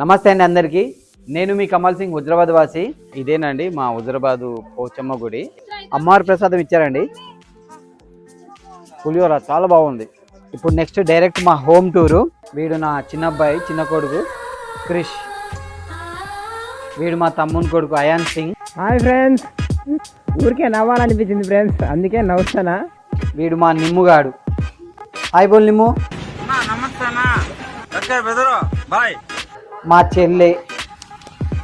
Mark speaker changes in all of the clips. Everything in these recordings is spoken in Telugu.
Speaker 1: నమస్తే అండి అందరికీ. నేను మీ కమల్ సింగ్ హుజరాబాద్ వాసి ఇదేనండి మా హుజరాబాదు పోచమ్మ గుడి. అమ్మవారి ప్రసాదం ఇచ్చారండి. పులిహోర చాలా బాగుంది. ఇప్పుడు నెక్స్ట్ డైరెక్ట్ మా హోమ్ టూరు. వీడు నా చిన్న అబ్బాయి చిన్న కొడుకు క్రిష్. వీడు మా తమ్ముని కొడుకు అయాన్ సింగ్.
Speaker 2: Hi friends. ఊరికే నవ్వాలనిపించింది ఫ్రెండ్స్. అందుకే నవ్వుతానా
Speaker 1: వీడు మా నిమ్ముగాడు. హాయ్ బోల్ నిమ్ము.
Speaker 3: నమస్తేనా? బాయ్.
Speaker 1: మా చెల్లె.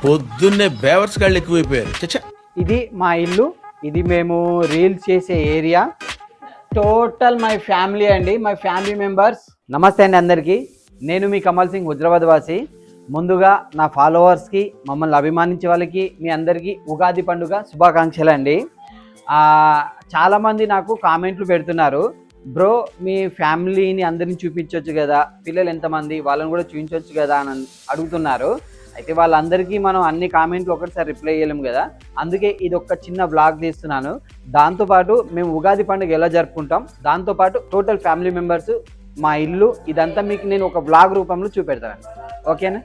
Speaker 4: పొద్దున్నే బేవర్స్ గాళ్ళు ఎక్కువైపోయారు. చచ్చా.
Speaker 1: ఇది మా ఇల్లు. ఇది మేము రీల్స్ చేసే ఏరియా. టోటల్ మై ఫ్యామిలీ అండి. My family members. నమస్తే అండి అందరికీ. నేను మీ కమల్ సింగ్ హుజరాబాద్ వాసి ముందుగా నా ఫాలోవర్స్కి మమ్మల్ని అభిమానించే వాళ్ళకి మీ అందరికీ ఉగాది పండుగ శుభాకాంక్షలు అండి చాలామంది నాకు కామెంట్లు పెడుతున్నారు. బ్రో మీ ఫ్యామిలీని అందరిని చూపించవచ్చు కదా. పిల్లలు ఎంతమంది వాళ్ళని కూడా చూపించవచ్చు కదా అని అడుగుతున్నారు. అయితే వాళ్ళందరికీ మనం అన్ని కామెంట్లు ఒకటిసారి రిప్లై చేయలేము కదా. అందుకే ఇది ఒక చిన్న బ్లాగ్ తీస్తున్నాను. దాంతోపాటు మేము ఉగాది పండుగ ఎలా జరుపుకుంటాం దాంతోపాటు టోటల్ ఫ్యామిలీ మెంబర్స్ మా ఇల్లు ఇదంతా మీకు నేను ఒక బ్లాగ్ రూపంలో చూపెడతాను. ఓకేనా?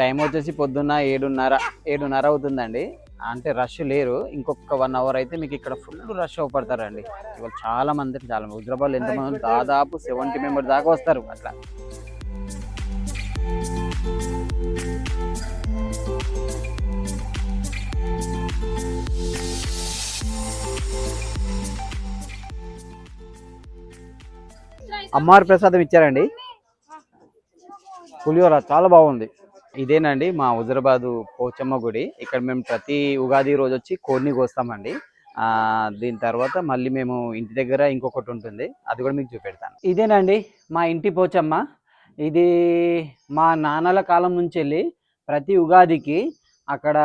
Speaker 1: టైం వచ్చేసి పొద్దున్న ఏడున్నర ఏడున్నర అవుతుందండి. అంటే రష్ లేరు. ఇంకొక వన్ అవర్ అయితే మీకు ఇక్కడ ఫుల్ రష్ అవపడతారండి. ఇవాళ చాలా మంది చాలా హుజరాబాద్ ఎంతమంది దాదాపు సెవెంటీ మెంబర్స్ దాకా వస్తారు అట్లా. అమ్మవారి ప్రసాదం ఇచ్చారండి. పులిహోర చాలా బాగుంది. ఇదేనండి మా హుజరాబాదు పోచమ్మ గుడి. ఇక్కడ మేము ప్రతి ఉగాది రోజు వచ్చి కోడిని కోస్తామండి. దీని తర్వాత మళ్ళీ మేము ఇంటి దగ్గర ఇంకొకటి ఉంటుంది. అది కూడా మీకు చూపెడతాను. ఇదేనండి మా ఇంటి పోచమ్మ. ఇది మా నాన్నల కాలం నుంచి వెళ్ళి ప్రతి ఉగాదికి అక్కడ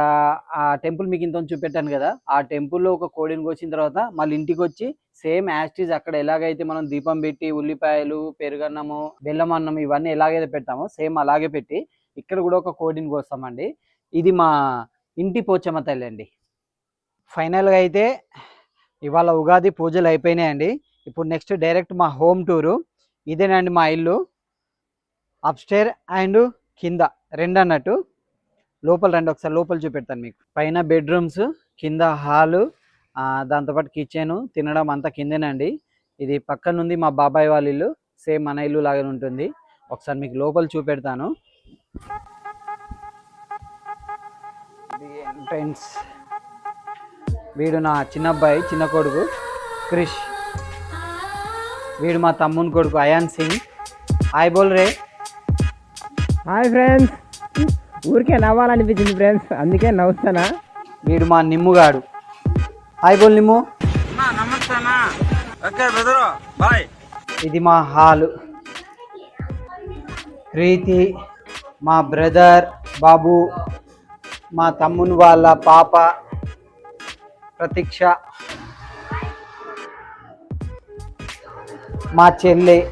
Speaker 1: ఆ టెంపుల్ మీకు ఇంత చూపెట్టాను కదా. ఆ టెంపుల్లో ఒక కోడిని కోసిన తర్వాత మళ్ళీ ఇంటికి వచ్చి సేమ్ యాస్టీజ్ అక్కడ ఎలాగైతే మనం దీపం పెట్టి ఉల్లిపాయలు పెరుగన్నము బెల్లం అన్నం ఇవన్నీ ఎలాగైతే పెడతామో సేమ్ అలాగే పెట్టి ఇక్కడ కూడా ఒక కోడిని కోస్తామండి. ఇది మా ఇంటి పోచమ్మ తల్లి అండి. ఫైనల్గా అయితే ఇవాళ ఉగాది పూజలు అయిపోయినాయండి. ఇప్పుడు నెక్స్ట్ డైరెక్ట్ మా హోమ్ టూరు ఇదేనండి మా ఇల్లు. అప్స్టేర్ అండ్ కింద రెండు అన్నట్టు. లోపల రెండు ఒకసారి లోపల చూపెడతాను మీకు. పైన బెడ్రూమ్స్ కింద హాలు దాంతోపాటు కిచెన్ తినడం అంతా కిందేనండి. ఇది పక్కనుంది మా బాబాయ్ వాళ్ళ ఇల్లు. సేమ్ మన ఇల్లు లాగానే ఉంటుంది. ఒకసారి మీకు లోపల చూపెడతాను. ఇది ఎంట్రన్స్ వీడు నా చిన్న అబ్బాయి చిన్న కొడుకు క్రిష్. వీడు మా తమ్ముని కొడుకు అయాన్ సింగ్. హాయ్ బోల్ రే.
Speaker 2: Hi friends. ఊరికే నవ్వాలనిపించింది ఫ్రెండ్స్. అందుకే నవ్వుతానా?
Speaker 1: వీడు మా నిమ్ముగాడు. హాయ్ బోల్ నిమ్ము. ఇది మా హాలు. ప్రీతి మా బ్రదర్ బాబు మా తమ్ముని వాళ్ళ పాప ప్రతీక్ష మా చెల్లె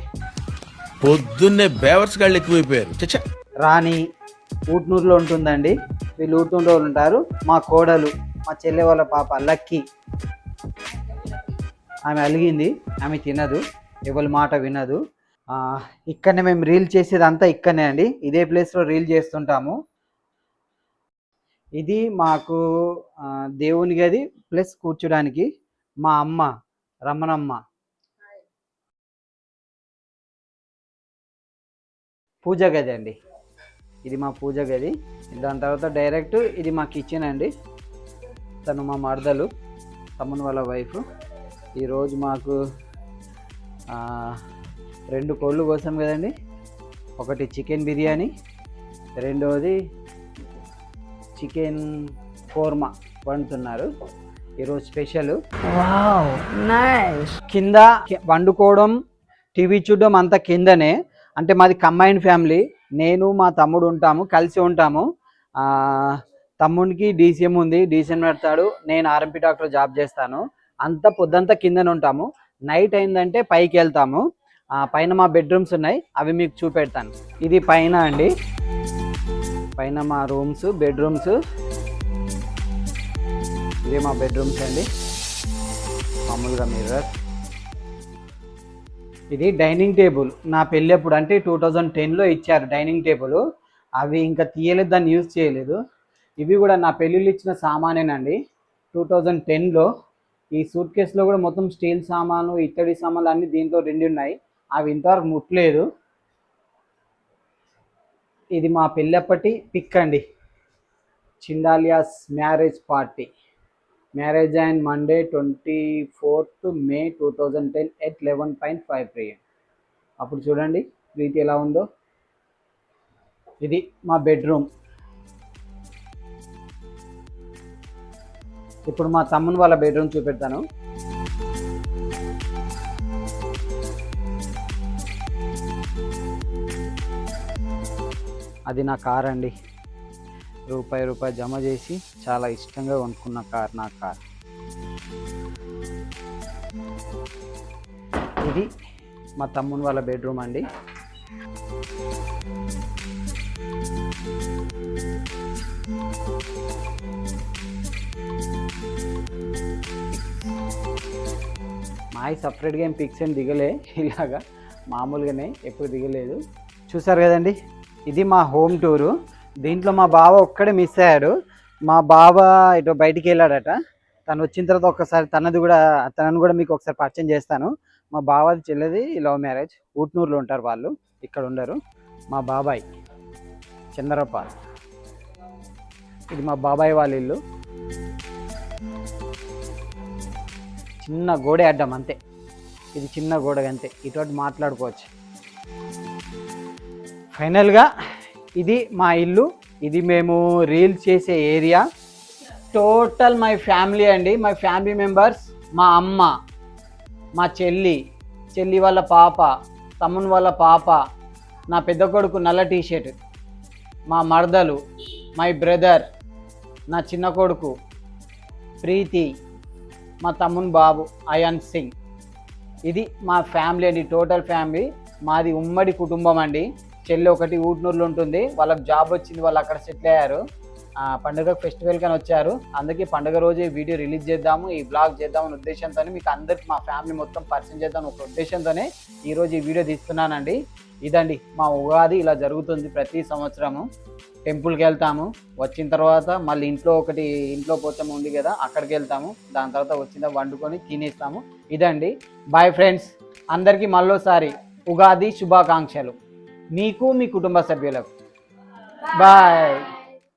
Speaker 4: పొద్దున్నే బేవర్స్ గాళ్ళు ఎక్కువైపోయారు. చచ్చా.
Speaker 1: రాణి ఊట్నూరులో ఉంటుందండి. వీళ్ళు ఊట్నూరులో ఉంటారు. మా కోడలు మా చెల్లె వాళ్ళ పాప లక్కీ. ఆమె అలిగింది. ఆమె తినదు. ఎవరి మాట వినదు. ఇక్కడనే మేము రీల్ చేసేది అంతా ఇక్కడనే అండి. ఇదే ప్లేస్లో రీల్ చేస్తుంటాము. ఇది మాకు దేవుని గది ప్లస్ కూర్చోడానికి మా అమ్మ రమణమ్మ. పూజ గది అండి. ఇది మా పూజ గది. దాని తర్వాత డైరెక్ట్ ఇది మా కిచెన్ అండి. తను మా మరదలు తమ్ముని వాళ్ళ వైఫ్. ఈరోజు మాకు రెండు కోళ్ళు కోసం కదండి. ఒకటి చికెన్ బిర్యానీ రెండవది చికెన్ కోర్మా వండుతున్నారు. ఈరోజు స్పెషల్. కింద వండుకోవడం టీవీ చూడడం అంతా కిందనే. అంటే మాది కంబైన్డ్ ఫ్యామిలీ. నేను మా తమ్ముడు ఉంటాము కలిసి ఉంటాము. తమ్ముడికి డీసీఎం ఉంది డీసీఎం పెడతాడు. నేను ఆర్ఎంపీ డాక్టర్ జాబ్ చేస్తాను. అంతా పొద్దంతా కిందనే ఉంటాము. నైట్ అయిందంటే పైకి వెళ్తాము. పైన మా బెడ్రూమ్స్ ఉన్నాయి. అవి మీకు చూపెడతాను. ఇది పైన అండి. పైన మా రూమ్స్ బెడ్రూమ్స్ ఇది మా బెడ్రూమ్స్ అండి. మామూలుగా మిర్రర్ ఇది డైనింగ్ టేబుల్. నా పెళ్ళి అప్పుడు అంటే టూ థౌజండ్ టెన్లో ఇచ్చారు డైనింగ్ టేబుల్. అవి ఇంకా తీయలేదు దాన్ని యూజ్ చేయలేదు. ఇవి కూడా నా పెళ్ళిళ్ళు ఇచ్చిన సామానేనండి. టూ థౌజండ్ టెన్లో ఈ సూట్ కేసులో కూడా మొత్తం స్టీల్ సామాను ఇత్తడి సామాన్లు అన్నీ దీంట్లో రెండు ఉన్నాయి అవి ఇంతవరకు ముట్టలేదు. ఇది మా పెళ్ళప్పటి పిక్ అండి. చిండాలియాస్ marriage party. Marriage and Monday twenty fourth May two thousand ten at eleven point five PM అప్పుడు చూడండి ప్రీతి ఎలా ఉందో. ఇది మా బెడ్రూమ్. ఇప్పుడు మా తమ్ముని వాళ్ళ బెడ్రూమ్ చూపెడతాను. అది నా కార్ అండి. రూపాయి రూపాయి జమ చేసి చాలా ఇష్టంగా కొనుక్కున్న కార్ నా కార్. ఇది మా తమ్ముని వాళ్ళ బెడ్రూమ్ అండి. మాయి సపరేట్గా ఏం పిక్స్ ఏం దిగలే. ఇలాగా మామూలుగానే ఎప్పుడు దిగలేదు. చూసారు కదండి? ఇది మా హోమ్ టూరు. దీంట్లో మా బావ ఒక్కడే మిస్ అయ్యాడు. మా బావ ఇటు బయటికి వెళ్ళాడట. తను వచ్చిన తర్వాత ఒక్కసారి తనది కూడా తనను కూడా మీకు ఒకసారి పరిచయం చేస్తాను. మా బావది చెల్లెది లవ్ మ్యారేజ్. ఊట్నూరులో ఉంటారు వాళ్ళు. ఇక్కడ ఉండరు. మా బాబాయ్ చంద్రపాల్ ఇది మా బాబాయ్ వాళ్ళ ఇల్లు. చిన్న గోడే అడ్డం అంతే. ఇది చిన్న గోడ అంతే ఇటువంటి మాట్లాడుకోవచ్చు. ఫైనల్గా ఇది మా ఇల్లు. ఇది మేము రీల్స్ చేసే ఏరియా. టోటల్ మై ఫ్యామిలీ అండి. మై ఫ్యామిలీ మెంబర్స్ మా అమ్మ మా చెల్లి చెల్లి వాళ్ళ పాప తమ్ముని వాళ్ళ పాప నా పెద్ద కొడుకు నల్ల టీషర్ట్ మా మరదలు మై బ్రదర్ నా చిన్న కొడుకు ప్రీతి మా తమ్ముని బాబు అయాన్ సింగ్. ఇది మా ఫ్యామిలీ అండి. Total family. మాది ఉమ్మడి కుటుంబం అండి. చెల్లి ఒకటి ఊట్నూరులో ఉంటుంది. వాళ్ళకి జాబ్ వచ్చింది వాళ్ళు అక్కడ సెటిల్ అయ్యారు. ఆ, పండుగ ఫెస్టివల్ కానీ వచ్చారు. అందుకే పండుగ రోజు ఈ వీడియో రిలీజ్ చేద్దాము ఈ బ్లాగ్ చేద్దామనే ఉద్దేశంతోనే మీకు అందరికి మా ఫ్యామిలీ మొత్తం పరిచయం చేద్దాం ఒక ఉద్దేశంతోనే ఈరోజు ఈ వీడియో తీస్తున్నానండి. ఇదండి మా ఉగాది ఇలా జరుగుతుంది ప్రతి సంవత్సరము. టెంపుల్కి వెళ్తాము వచ్చిన తర్వాత మళ్ళీ ఇంట్లో ఒకటి ఇంట్లో పోతాము ఉంది కదా అక్కడికి వెళ్తాము. దాని తర్వాత వచ్చిన వండుకొని తినేస్తాము. ఇదండి బాయ్ ఫ్రెండ్స్ అందరికీ మళ్ళోసారి ఉగాది శుభాకాంక్షలు. మీకు మీ కుటుంబ సభ్యులకు బాయ్